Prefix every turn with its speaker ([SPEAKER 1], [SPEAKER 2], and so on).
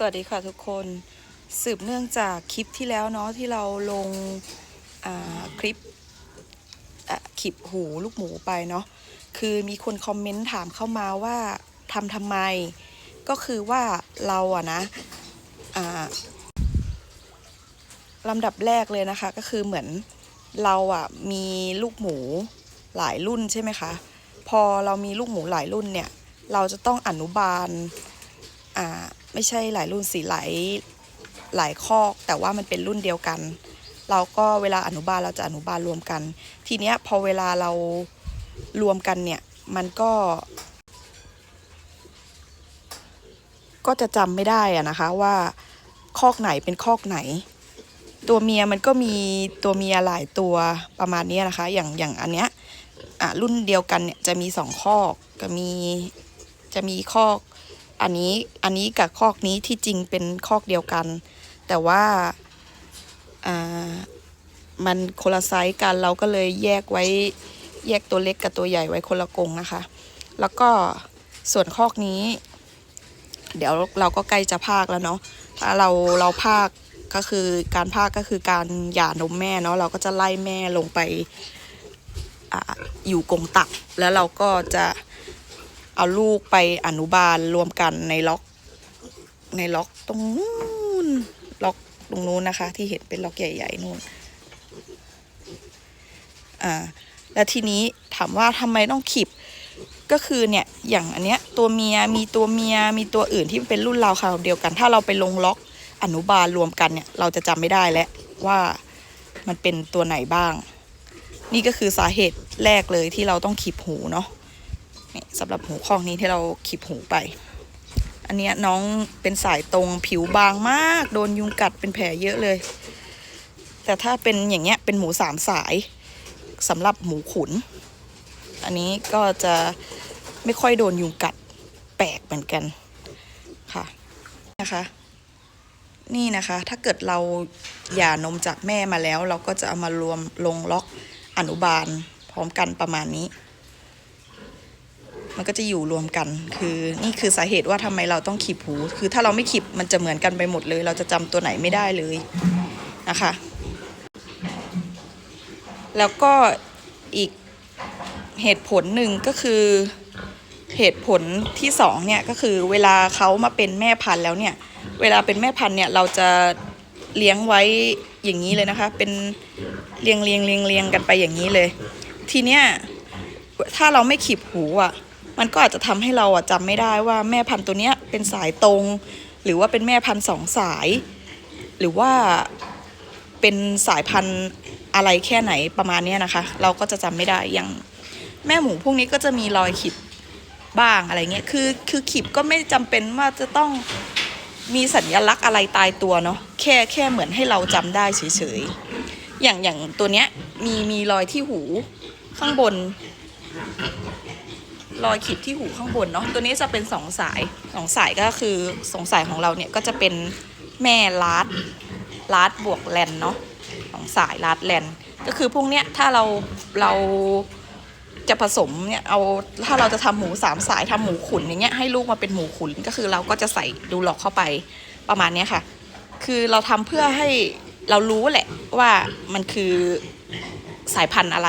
[SPEAKER 1] สวัสดีค่ะทุกคนสืบเนื่องจากคลิปที่แล้วเนาะที่เราลงาคลิปอะคลิปหูลูกหมูไปเนาะคือมีคนคอมเมนต์ถามเข้ามาว่าทำทำไม ก็คือว่าเราอะนะลำดับแรกเลยนะคะ ก็คือเหมือนเราอะมีลูกหมูหลายรุ่นใช่ไหมคะ พอเรามีลูกหมูหลายรุ่นเนี่ย เราจะต้องอนุบาล อ่าไม่ใช่หลายรุ่นสีหลายหลายคอกแต่ว่ามันเป็นรุ่นเดียวกัน เราก็เวลาอนุบาลเราจะอนุบาลรวมกัน ทีเนี้ยพอเวลาเรารวมกันเนี่ยมันก็ ก็จะจำไม่ได้อะนะคะว่าคอกไหนเป็นคอกไหน ตัวเมียมันก็มีตัวเมียหลายตัวประมาณนี้นะคะ อย่างอย่างอันเนี้ยอะรุ่นเดียวกันเนี่ยจะมีสองคอกก็มีจะมีคอก อันนี้อันนี้กับคอกนี้ที่จริงเป็นคอกเดียวกัน แต่ว่าอ่ามันคนละไซส์กันเราก็เลยแยกไว้แยกตัวเล็กกับตัวใหญ่ไว้คนละกรงนะคะ แล้วก็ส่วนคอกนี้ เดี๋ยวเราก็ใกล้จะพากแล้วเนาะถ้าเราเราพากก็คือการพากก็คือการหย่านมแม่เนาะเราก็จะไล่แม่ลงไปออยู่กรงตักแล้วเราก็จะ เอาลูกไปอนุบาลรวมกันในล็อก ในล็อกตรงนู้นล็อกตรงนู้นนะคะ ที่เห็นเป็นล็อกใหญ่ๆนู่นอ่าแล้วทีนี้ถามว่าทำไมต้องขีบก็คือเนี่ยอย่างอันเนี้ยตัวเมียมีตัวเมียมีตัวอื่นที่เป็นรุ่นเราคราวเดียวกัน ถ้าเราไปลงล็อกอนุบาลรวมกันเนี่ย เราจะจำไม่ได้แล้วว่ามันเป็นตัวไหนบ้าง นี่ก็คือสาเหตุแรกเลยที่เราต้องขีบหูเนาะ นี่สำหรับหูข้องนี้ที่เราขีบหูไป อันเนี้ยน้องเป็นสายตรงผิวบางมาก โดนยุงกัดเป็นแผลเยอะเลย แต่ถ้าเป็นอย่างเงี้ยเป็นหมูสามสายสำหรับหมูขุน อันนี้ก็จะไม่ค่อยโดนยุงกัดแปลกเหมือนกันค่ะนะคะนี่นะคะ ถ้าเกิดเราหย่านมจากแม่มาแล้ว เราก็จะเอามารวมลงล็อกอนุบาล พร้อมกันประมาณนี้ มันก็จะอยู่รวมกัน คือนี่คือสาเหตุว่าทำไมเราต้องขีบหู คือถ้าเราไม่ขีบมันจะเหมือนกันไปหมดเลย เราจะจำตัวไหนไม่ได้เลยนะคะ แล้วก็อีกเหตุผลหนึ่งก็คือเหตุผลที่สองเนี่ยก็คือเวลาเขามาเป็นแม่พันธุ์แล้วเนี่ย เวลาเป็นแม่พันธุ์เนี่ยเราจะเลี้ยงไว้อย่างนี้เลยนะคะ เป็นเรียงเรียงเรียงเรียงกันไปอย่างนี้เลย ทีเนี้ยถ้าเราไม่ขีบหูอะ มันก็อาจจะทำให้เราอะจำไม่ได้ว่าแม่พันธุ์ตัวเนี้ยเป็นสายตรง หรือว่าเป็นแม่พันธุ์สองสาย หรือว่าเป็นสายพันธุ์อะไรแค่ไหนประมาณเนี้ยนะคะ เราก็จะจำไม่ได้อย่างแม่หมูพวกนี้ก็จะมีรอยขีบบ้างอะไรเงี้ยคือคือขีบก็ไม่จำเป็นว่าจะต้องมีสัญลักษณ์อะไรตายตัวเนาะแค่แค่เหมือนให้เราจำได้เฉยๆอย่างอย่างตัวเนี้ยมีมีรอยที่หูข้างบน รอยขีดที่หูข้างบนเนาะตัวนี้จะเป็นสองสายสองสายก็คือสองสายของเราเนี่ยก็จะเป็นแม่ลาดลาดบวกแลนเนาะสองสายลาดแลนก็คือพวกเนี้ยถ้าเราเราจะผสมเนี่ยเอาถ้าเราจะทำหมูสามสายทำหมูขุนอย่างเงี้ยให้ลูกมาเป็นหมูขุนก็คือเราก็จะใส่ดูหลอกเข้าไปประมาณเนี้ยค่ะ คือเราทำเพื่อให้เรารู้แหละว่ามันคือสายพันธุ์อะไร